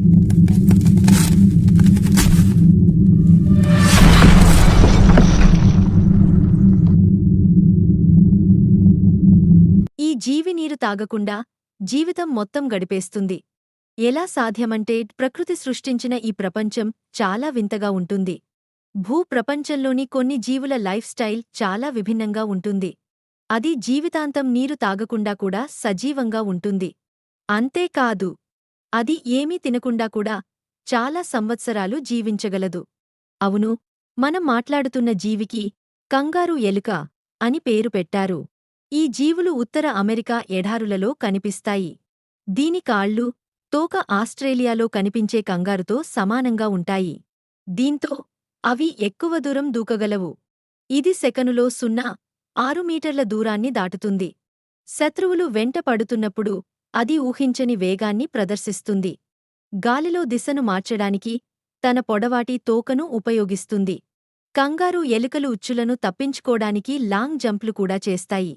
ఈ జీవి నీరు తాగకుండా జీవితం మొత్తం గడిపేస్తుంది. ఎలా సాధ్యమంటే ప్రకృతి సృష్టించిన ఈ ప్రపంచం చాలా వింతగా ఉంటుంది. భూ ప్రపంచంలోని కొన్ని జీవుల లైఫ్ స్టైల్ చాలా విభిన్నంగా ఉంటుంది. అది జీవితాంతం నీరు తాగకుండా కూడా సజీవంగా ఉంటుంది. అంతేకాదు అది ఏమీ తినకుండా కూడా చాలా సంవత్సరాలు జీవించగలదు. అవును మనం మాట్లాడుతున్న జీవికి కంగారు ఎలుక అని పేరు పెట్టారు. ఈ జీవులు ఉత్తర అమెరికా ఎడారులలో కనిపిస్తాయి. దీని కాళ్ళు తోక ఆస్ట్రేలియాలో కనిపించే కంగారుతో సమానంగా ఉంటాయి. దీంతో అవి ఎక్కువ దూరం దూకగలవు. ఇది సెకనులో సున్నా ఆరు మీటర్ల దూరాన్ని దాటుతుంది. శత్రువులు వెంట పడుతున్నప్పుడు అది ఊహించని వేగాన్ని ప్రదర్శిస్తుంది. గాలిలో దిశను మార్చడానికి తన పొడవాటి తోకను ఉపయోగిస్తుంది. కంగారు ఎలుకలు ఉచ్చులను తప్పించుకోడానికి లాంగ్ జంప్లు కూడా చేస్తాయి.